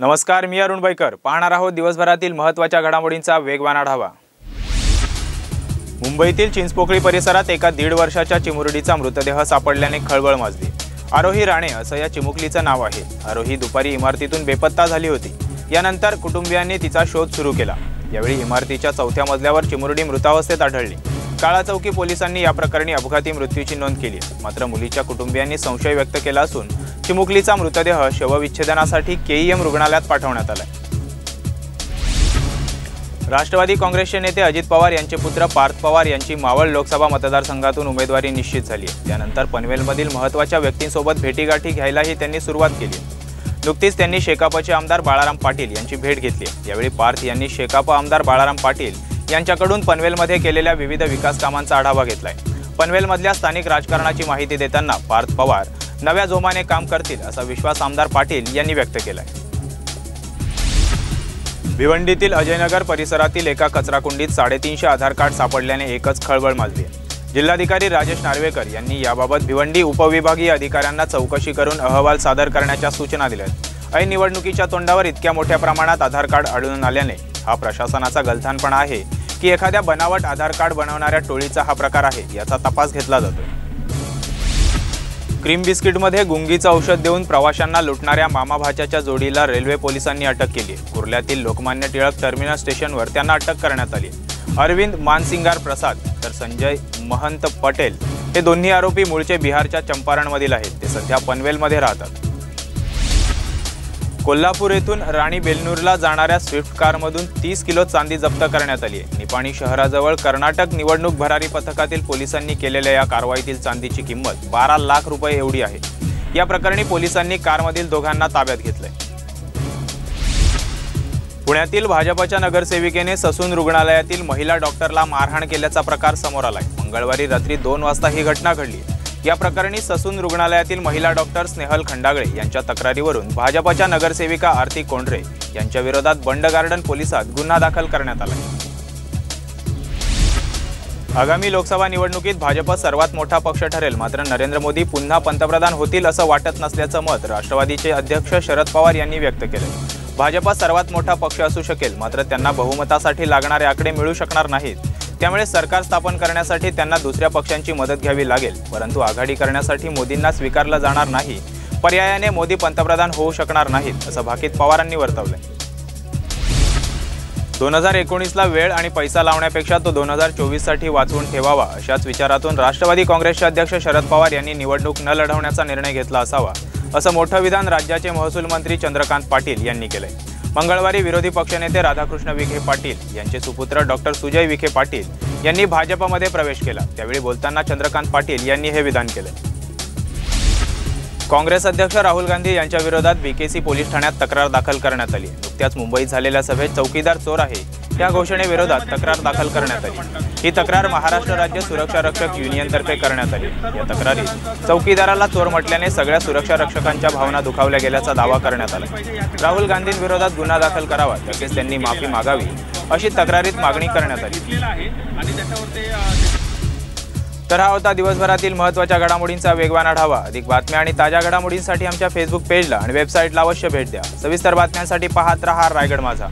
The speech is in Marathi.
नमस्कार मी अरुण बैकर. पाहणार आहोत दिवसभरातील महत्त्वाच्या घडामोडींचा वेगवान आढावा मुंबईतील चिंचपोकळी परिसरात एका दीड वर्षाच्या चिमुरडीचा मृतदेह सापडल्याने खळबळ माजली. आरोही राणे असं या चिमुकलीचं नाव आहे. आरोही दुपारी इमारतीतून बेपत्ता झाली होती. यानंतर कुटुंबियांनी तिचा शोध सुरू केला. यावेळी इमारतीच्या चौथ्या मजल्यावर चिमुरडी मृतावस्थेत आढळली. काळा चौकी पोलिसांनी या प्रकरणी अपघाती मृत्यूची नोंद केली. मात्र मुलीच्या कुटुंबियांनी संशय व्यक्त केला असून चिमुकलीचा मृतदेह शवविच्छेदनासाठी केईएम रुग्णालयात पाठवण्यात आलाय. राष्ट्रवादी काँग्रेसचे नेते अजित पवार यांचे पुत्र पार्थ पवार यांची मावळ लोकसभा मतदारसंघातून उमेदवारी निश्चित झाली आहे. त्यानंतर पनवेलमधील महत्त्वाच्या व्यक्तींसोबत भेटीगाठी घ्यायलाही त्यांनी सुरुवात केली नुकतीच त्यांनी शेकापचे आमदार बाळाराम पाटील यांची भेट घेतली यावेळी पार्थ यांनी शेकाप आमदार बाळाराम पाटील यांच्याकडून पनवेलमध्ये केलेल्या विविध विकास कामांचा आढावा घेतलाय. पनवेलमधल्या स्थानिक राजकारणाची माहिती देताना पार्थ पवार नव्या जोमाने काम करतील असा विश्वास आमदार पाटील यांनी व्यक्त केलाय. भिवंडीतील अजयनगर परिसरातील एका कचराकुंडीत साडेतीनशे आधार कार्ड सापडल्याने एकच खळबळ माजली आहे. जिल्हाधिकारी राजेश नार्वेकर यांनी याबाबत भिवंडी उपविभागीय अधिकाऱ्यांना चौकशी करून अहवाल सादर करण्याच्या सूचना दिल्या आहेत. ऐन निवडणुकीच्या तोंडावर इतक्या मोठ्या प्रमाणात आधार कार्ड आढळून आल्याने हा प्रशासनाचा गलथानपणा आहे की एखाद्या बनावट आधार कार्ड बनवणाऱ्या टोळीचा हा प्रकार आहे याचा तपास घेतला जातो क्रीम बिस्किटमध्ये गुंगीचं औषध देऊन प्रवाशांना लुटणाऱ्या मामा भाच्याच्या जोडीला रेल्वे पोलिसांनी अटक केली. कुर्ल्यातील लोकमान्य टिळक टर्मिनस स्टेशनवर त्यांना अटक करण्यात आली. अरविंद मानसिंगार प्रसाद तर संजय महंत पटेल हे दोन्ही आरोपी मूळचे बिहारच्या चंपारणमधील आहेत. ते सध्या पनवेलमध्ये राहतात. कोल्हापूर येथून राणी बेलनूरला जाणाऱ्या स्विफ्ट कारमधून तीस किलो चांदी जप्त करण्यात आली आहे. निपाणी शहराजवळ कर्नाटक निवडणूक भरारी पथकातील पोलिसांनी केलेल्या या कारवाईतील चांदीची किंमत बारा लाख रुपये एवढी आहे. या प्रकरणी पोलिसांनी कारमधील दोघांना ताब्यात घेतलंय. पुण्यातील भाजपच्या नगरसेविकेने ससून रुग्णालयातील महिला डॉक्टरला मारहाण केल्याचा प्रकार समोर आलाय. मंगळवारी रात्री दोन वाजता ही घटना घडली या प्रकरणी ससून रुग्णालयातील महिला डॉक्टर स्नेहल खंडागळे यांच्या तक्रारीवरून भाजपच्या नगरसेविका आरती कोंढरे यांच्या विरोधात बंड गार्डन पोलिसात गुन्हा दाखल करण्यात आला. आगामी लोकसभा निवडणुकीत भाजप सर्वात मोठा पक्ष ठरेल. मात्र नरेंद्र मोदी पुन्हा पंतप्रधान होतील असं वाटत नसल्याचं मत राष्ट्रवादीचे अध्यक्ष शरद पवार यांनी व्यक्त केलं भाजप सर्वात मोठा पक्ष असू शकेल मात्र त्यांना बहुमतासाठी लागणारे आकडे मिळू शकणार नाहीत. त्यामुळे सरकार स्थापन करण्यासाठी त्यांना दुसऱ्या पक्षांची मदत घ्यावी लागेल. परंतु आघाडी करण्यासाठी मोदींना स्वीकारलं जाणार नाही. पर्यायाने मोदी पंतप्रधान होऊ शकणार नाहीत असं भाकीत पवारांनी वर्तवलं दोन हजार एकोणीसला वेळ आणि पैसा लावण्यापेक्षा तो दोन हजार चोवीससाठी वाचवून ठेवावा अशाच विचारातून राष्ट्रवादी काँग्रेसचे अध्यक्ष शरद पवार यांनी निवडणूक न लढवण्याचा निर्णय घेतला असावा असं मोठं विधान राज्याचे महसूल मंत्री चंद्रकांत पाटील यांनी केलंय. मंगळवारी विरोधी पक्षनेते राधाकृष्ण विखे पाटील यांचे सुपुत्र डॉक्टर सुजय विखे पाटील यांनी भाजपमध्ये प्रवेश केला. त्यावेळी बोलताना चंद्रकांत पाटील यांनी हे विधान केलं. काँग्रेस अध्यक्ष राहुल गांधी यांच्या विरोधात बीकेसी पोलीस ठाण्यात तक्रार दाखल करण्यात आली नुकत्याच मुंबईत झालेल्या सभेत चौकीदार चोर आहे. या घोषणेविरोधात तक्रार दाखल करण्यात आली. ही तक्रार महाराष्ट्र राज्य सुरक्षा रक्षक युनियनतर्फे करण्यात आली. या तक्रारीत चौकीदाराला चोर म्हटल्याने सगळ्या सुरक्षा रक्षकांच्या भावना दुखावल्या गेल्याचा दावा करण्यात आला. राहुल गांधींविरोधात गुन्हा दाखल करावा तसेच त्यांनी माफी मागावी अशी तक्रारीत मागणी करण्यात आली. तर हा होता दिवसभरातील महत्त्वाच्या घडामोडींचा वेगवान आढावा. अधिक बातम्या आणि ताज्या घडामोडींसाठी आमच्या फेसबुक पेजला आणि वेबसाईटला अवश्य भेट द्या. सविस्तर बातम्यांसाठी पाहत रहा रायगड माझा.